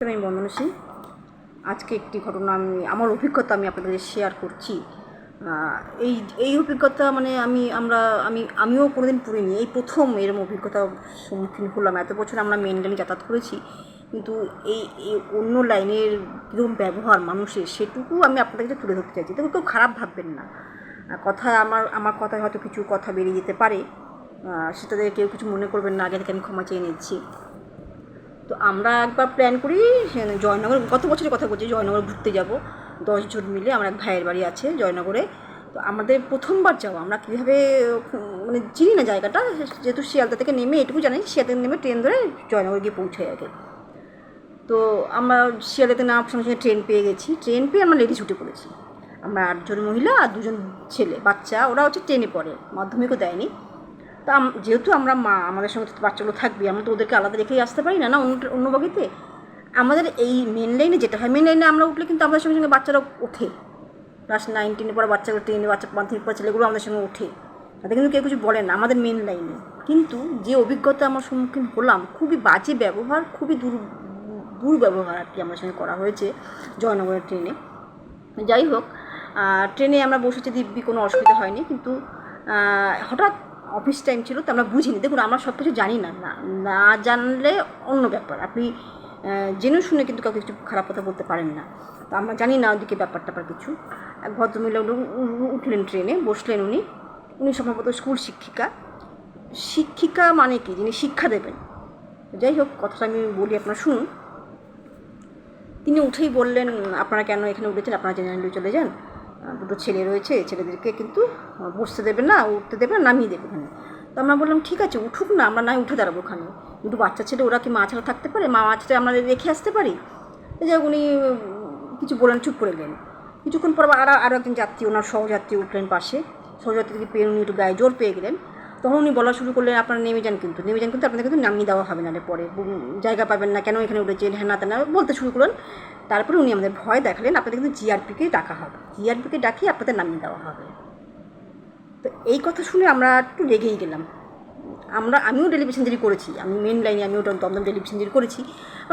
আমি বন্দনসী আজকে একটি ঘটনা আমি, আমার অভিজ্ঞতা আমি আপনাদের শেয়ার করছি। এই এই অভিজ্ঞতা মানে আমি, আমরা, আমি, আমিও কোনোদিন পড়িনি এই প্রথম এরকম অভিজ্ঞতার সম্মুখীন হলাম। এত বছর আমরা মেন যাতায়াত করেছি। কিন্তু এই অন্য লাইনের কীরকম ব্যবহার মানুষের, সেটুকু আমি আপনাদের কাছে তুলে ধরতে চাইছি। তবে কেউ খারাপ ভাববেন না। কথা আমার আমার কথায় হয়তো কিছু কথা বেরিয়ে যেতে পারে। সেটাতে কেউ কিছু মনে করবেন না। আগে থেকে আমি ক্ষমা চেয়ে নিচ্ছি। তো আমরা একবার প্ল্যান করি জয়নগর, গত বছরের কথা বলছি, জয়নগর ঘুরতে যাব। দশজন মিলে আমার এক ভাইয়ের বাড়ি আছে জয়নগরে। তো আমাদের প্রথমবার যাওয়া, আমরা কীভাবে মানে চিনি না জায়গাটা, যেহেতু শিয়ালদা থেকে নেমে এটুকু জানি শিয়ালদা নেমে ট্রেন ধরে জয়নগর গিয়ে পৌঁছাই আগে। তো আমরা শিয়ালদাতে নামার সঙ্গে সঙ্গে ট্রেন পেয়ে গেছি, ট্রেন পেয়ে আমরা লেডি ছুটে পড়েছি। আমরা আটজন মহিলা আর দুজন ছেলে, বাচ্চা, ওরা হচ্ছে ট্রেনে পড়ে, মাধ্যমিকও দেয়নি। তা যেহেতু আমরা মা, আমাদের সঙ্গে তো বাচ্চাগুলো থাকবে, আমরা তো ওদেরকে আলাদা রেখেই আসতে পারি না না অন্য বগিতে আমাদের এই মেন লাইনে যেটা হয় মেন লাইনে আমরা উঠলে কিন্তু আমাদের সঙ্গে সঙ্গে বাচ্চারা ওঠে। ক্লাস নাইন টেনে পরে বাচ্চাগুলো টেনে, বাচ্চা মাধ্যমিক পড়া ছেলেগুলো আমাদের সঙ্গে ওঠে। তাতে কিন্তু কেউ কিছু বলে না, আমাদের মেন লাইনে কিন্তু যে অভিজ্ঞতা আমার সম্মুখীন হলাম, খুবই বাজে ব্যবহার, খুবই দুর দুর্ব্যবহার আর কি আমার সঙ্গে করা হয়েছে জয়নগরের ট্রেনে যাই হোক ট্রেনে আমরা বসেছি, দিব্যি কোনো অসুবিধা হয়নি, কিন্তু হঠাৎ অফিস টাইম ছিল তো আমরা বুঝিনি। দেখুন, আমরা সব কিছু জানি না। না না জানলে অন্য ব্যাপার। আপনি জেনে শুনে কিন্তু কাউকে কিছু খারাপ কথা বলতে পারেন না। তো আমরা জানি না ওদিকে ব্যাপার ট্যাপার কিছু। এক ভদ্রমহিলা উঠলেন ট্রেনে, বসলেন উনি। উনি সম্ভবত স্কুল শিক্ষিকা। শিক্ষিকা মানে কি? যিনি শিক্ষা দেবেন। যাই হোক, কথাটা আমি বলি আপনারা শুনুন। তিনি উঠেই বললেন, আপনারা কেন এখানে উঠেছেন? আপনারা জেনারেলি চলে যান। দুটো ছেলে রয়েছে ছেলেদেরকে কিন্তু বসতে দেবে না, উঠতে দেবে না, নামিয়ে দেবে ওখানে। তো আমরা বললাম, ঠিক আছে, উঠুক না, আমরা নাই, উঠে দাঁড়াবো ওখানে। দুটো বাচ্চা ছেলে, ওরা কি মা ছাড়া থাকতে পারে? মা মাছটা আমরা রেখে আসতে পারি? এই যাই উনি কিছু বলেন চুপ করে গেলেন। কিছুক্ষণ পর আরও আরও একজন যাত্রী, ওনার সহযাত্রী উঠলেন পাশে। সহযাত্রীকে পেয়ে উনি একটু গায়ে জোর পেয়ে গেলেন। তখন উনি বলা শুরু করলেন, আপনারা নেমে যান কিন্তু। নেমে যান কিন্তু আপনাদের কিন্তু নামিয়ে দেওয়া হবে না পরে। জায়গা পাবেন না, কেন এখানে উঠেছেন হ্যাঁ না তেনা বলতে শুরু করলেন। তারপরে উনি আমাদের ভয় দেখালেন, আপনাদের কিন্তু জিআরপিকে ডাকা হবে। জিআরপিকে ডাকিয়ে আপনাদের নামিয়ে দেওয়া হবে। তো এই কথা শুনে আমরা একটু রেগেই গেলাম। আমরা, আমিও ডেলি প্যাসেঞ্জারি করেছি, আমি মেন লাইনে আমি ওটা দমদম ডেলি প্যাসেঞ্জারি করেছি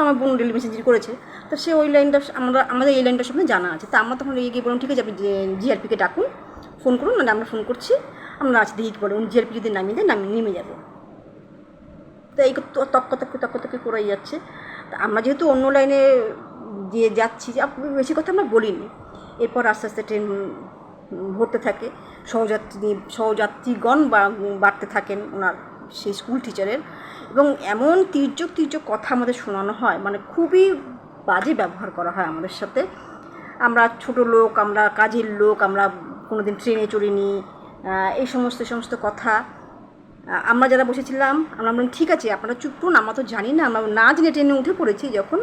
আমার বোন ডেলি প্যাসেঞ্জারি করেছে। তো সে ওই লাইনটা আমরা, আমাদের এই লাইনটার সামনে জানা আছে। তা আমরা তখন রেগে গিয়ে বললাম, ঠিক আছে, আপনি জিআরপিকে ডাকুন ফোন করুন না আমরা ফোন করছি। আমরা আছি দেখি বলে, উনি জিআরপি যদি নামিয়ে দেয় নামিয়ে নেমে যাব। তো এই তক্ক তক্ক তক্ক তক্ক করেই যাচ্ছে। তা আমরা যেহেতু অন্য লাইনে দিয়ে যাচ্ছি বেশি কথা আমরা বলিনি। এরপর আস্তে আস্তে ট্রেন ভরতে থাকে। সহযাত্রী, সহযাত্রীগণ বাড়তে থাকেন ওনার সেই স্কুল টিচারের। এবং এমন তির্যক তির্যক কথা আমাদের শোনানো হয় মানে খুবই বাজে ব্যবহার করা হয় আমাদের সাথে। আমরা ছোট লোক, আমরা কাজের লোক, আমরা কোনোদিন ট্রেনে চড়িনি এই সমস্ত সমস্ত কথা। আমরা যারা বসেছিলাম, আমরা বললাম, ঠিক আছে, আপনারা চুপ করুন, আমরা তো জানি না, আমরা না জেনে ট্রেনে উঠে পড়েছি যখন,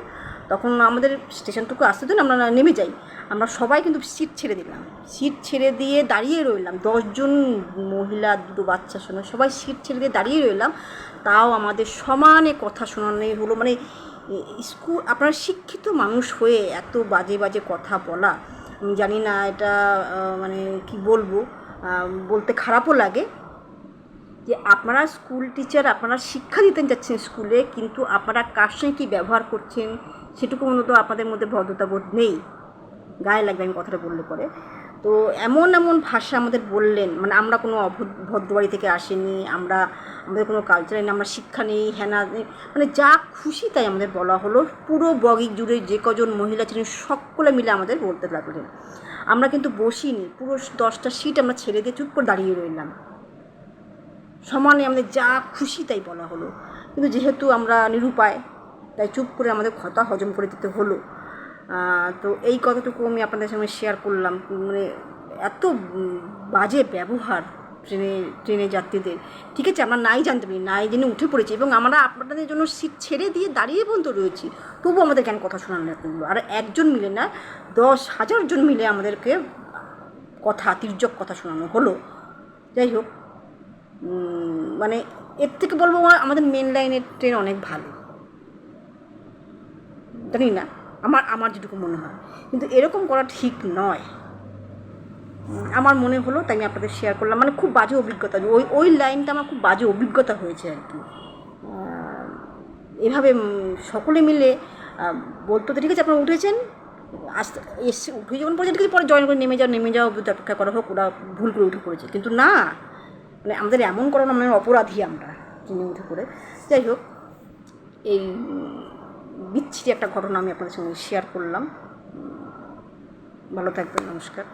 তখন আমাদের স্টেশনটুকু আসতে দিন, আমরা নেমে যাই। আমরা সবাই কিন্তু সিট ছেড়ে দিলাম। সিট ছেড়ে দিয়ে দাঁড়িয়ে রইলাম। দশজন মহিলা, দুটো বাচ্চা সঙ্গে সবাই সিট ছেড়ে দিয়ে দাঁড়িয়ে রইলাম। তাও আমাদের সমানে কথা শোনানো হলো মানে স্কুল, আপনারা শিক্ষিত মানুষ হয়ে এত বাজে বাজে কথা বলা, আমি জানি না এটা মানে কি বলব? বলতে খারাপও লাগে যে আপনারা স্কুল টিচার আপনারা শিক্ষা দিতে যাচ্ছেন স্কুলে কিন্তু আপনারা কার সঙ্গে কী ব্যবহার করছেন, সেটুকু মূলত আপনাদের মধ্যে ভদ্রতাবোধ নেই। গায়ে লাগবে আমি কথাটা বললে পরে। তো এমন এমন ভাষা আমাদের বললেন মানে আমরা কোনো ভদ্রবাড়ি থেকে আসেনি, আমরা, আমাদের কোনো কালচার আমরা শিক্ষা নেই নেই মানে যা খুশি তাই আমাদের বলা হলো, পুরো বগি জুড়ে যে কজন মহিলা ছিলেন সকলে মিলে আমাদের বলতে লাগলেন। আমরা কিন্তু বসিনি, পুরো দশটা সিট আমরা ছেড়ে দিয়ে চুপ করে দাঁড়িয়ে রইলাম। সমানে আমাদের যা খুশি তাই বলা হলো। কিন্তু যেহেতু আমরা নিরুপায়, তাই চুপ করে আমাদের কথা হজম করে দিতে হলো। তো এই কথাটুকু আমি আপনাদের সঙ্গে শেয়ার করলাম। মানে এত বাজে ব্যবহার ট্রেনে ট্রেনে যাত্রীদের। ঠিক আছে, আমরা নাই জানতে পারি, নাই জেনে উঠে পড়েছি এবং আমরা আপনাদের জন্য সিট ছেড়ে দিয়ে দাঁড়িয়ে পর্যন্ত রয়েছি। তবু আমাদের কেন কথা শোনানো করল আর একজন মিলে না, দশ হাজার জন মিলে আমাদেরকে কথা, তির্যক কথা শোনানো হলো। যাই হোক মানে এর থেকে বলব, আমাদের মেন লাইনের ট্রেন অনেক ভালো। জানি না। আমার আমার যেটুকু মনে হয়। কিন্তু এরকম করা ঠিক নয়। আমার মনে হলো তাই আমি আপনাদের শেয়ার করলাম। মানে খুব বাজে অভিজ্ঞতা। ওই ওই লাইনটা আমার খুব বাজে অভিজ্ঞতা হয়েছে আর কি। এভাবে সকলে মিলে বলতো তো ঠিক আছে, আপনারা উঠেছেন। আসতে, এসে উঠে যখন পড়েছেন, ঠিক পরে জয়েন করে নেমে যাও নেমে যাও অপেক্ষা করা, হোক, ওরা ভুল করে উঠে পড়েছে। কিন্তু না মানে আমাদের এমন করানো মানে অপরাধী আমরা কিনে উঠে পড়ে যাই হোক, এই বিচ্ছিরি একটা ঘটনা আমি আপনাদের সঙ্গে শেয়ার করলাম। ভালো থাকবেন নমস্কার।